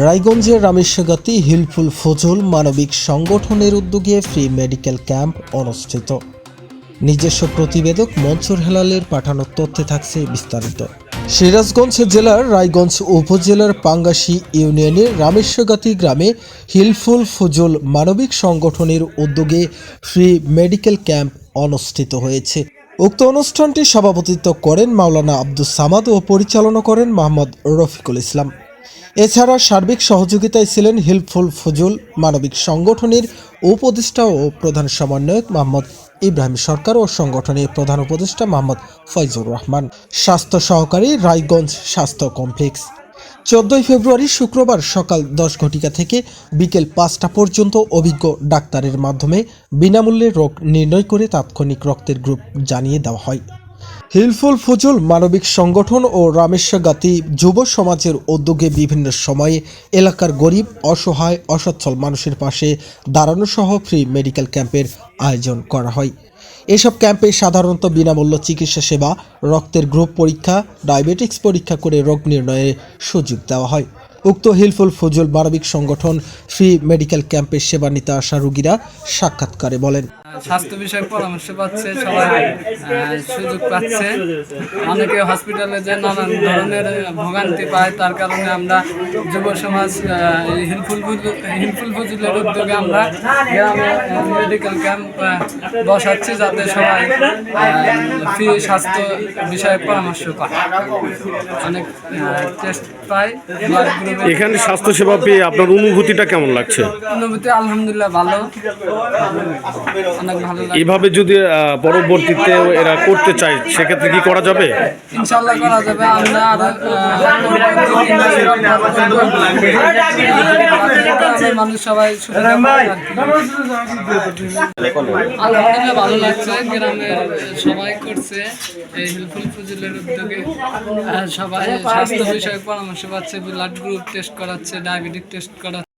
রায়গঞ্জের রামেশ্বরগতি হিলফুল ফজল মানবিক সংগঠনের উদ্যোগে ফ্রি মেডিকেল ক্যাম্প অনুষ্ঠিত। নিজস্ব প্রতিবেদক মনসুর হেলালের পাঠানো তথ্যে থাকছে বিস্তারিত। সিরাজগঞ্জ জেলার রায়গঞ্জ উপজেলার পাঙ্গাসী ইউনিয়নের রামেশ্বরগাতি গ্রামে হিলফুল ফজল মানবিক সংগঠনের উদ্যোগে ফ্রি মেডিকেল ক্যাম্প অনুষ্ঠিত হয়েছে। উক্ত অনুষ্ঠানটি সভাপতিত্ব করেন মাওলানা আব্দুস সামাদ ও পরিচালনা করেন মোহাম্মদ রফিকুল ইসলাম। এছাড়া সার্বিক সহযোগিতায় ছিলেন হিলফুল ফজুল, মানবিক সংগঠনের উপদেষ্টা ও প্রধান সমন্বয়ক মোহাম্মদ ইব্রাহিম সরকার ও সংগঠনের প্রধান উপদেষ্টা মোহাম্মদ ফয়জুর রহমান। স্বাস্থ্য সহকারী রায়গঞ্জ স্বাস্থ্য কমপ্লেক্স। চোদ্দই ফেব্রুয়ারি শুক্রবার সকাল দশ ঘটিকা থেকে বিকেল পাঁচটা পর্যন্ত অভিজ্ঞ ডাক্তারের মাধ্যমে বিনামূল্যে রোগ নির্ণয় করে তাৎক্ষণিক রক্তের গ্রুপ জানিয়ে দেওয়া হয়। হিলফুল ফজল মানবিক সংগঠন ও রামেশ্বরগাতি যুব সমাজের উদ্যোগে বিভিন্ন সময়ে এলাকার গরিব, অসহায়, অসচ্ছল মানুষের পাশে দাঁড়ানো সহ ফ্রি মেডিকেল ক্যাম্পের আয়োজন করা হয়। এসব ক্যাম্পে সাধারণত বিনামূল্য চিকিৎসা সেবা, রক্তের গ্রুপ পরীক্ষা ডায়াবেটিক্স পরীক্ষা করে রোগ নির্ণয়ের সুযোগ দেওয়া হয়। উক্ত হিলফুল ফজল মানবিক সংগঠন ফ্রি মেডিকেল ক্যাম্পের সেবা নিতে আসা রোগীরা সাক্ষাৎকারে বলেন। স্বাস্থ্য বিষয়ক পরামর্শ পাচ্ছে সবাই আহ, সুযোগ পাচ্ছে। অনেকে হসপিটালে যে নানান ধরনের ভোগান্তি পায় তার কারণে আমরা যুব সমাজ হিলফুল হিলফুল ফজুলের উদ্যোগে আমরা গ্রামে মেডিকেল ক্যাম্প বসাচ্ছি যাতে সবাই ফ্রি স্বাস্থ্য বিষয়ে পরামর্শ পায়। অনেক টেস্ট পায়। এখানে স্বাস্থ্যসেবা পেয়ে আপনার অনুভূতিটা কেমন লাগছে? অনুভূতি আলহামদুলিল্লাহ ভালো। এইভাবে যদি পরবর্তীতে এরা করতে চায় সেক্ষেত্রে কি করা যাবে? ইনশাল্লাহ করা যাবে। আমরা মানুষ সবাই। আলহামদুলিল্লাহ ভালো লাগছে গ্রামের সবাই করছে। এই হেল্পফুল ফজলের উদ্যোগে সবাই স্বাস্থ্য বিষয়ক পরামর্শ পাচ্ছে ব্লাড গ্রুপ টেস্ট করাচ্ছে ডায়াবেটিক টেস্ট করাচ্ছে।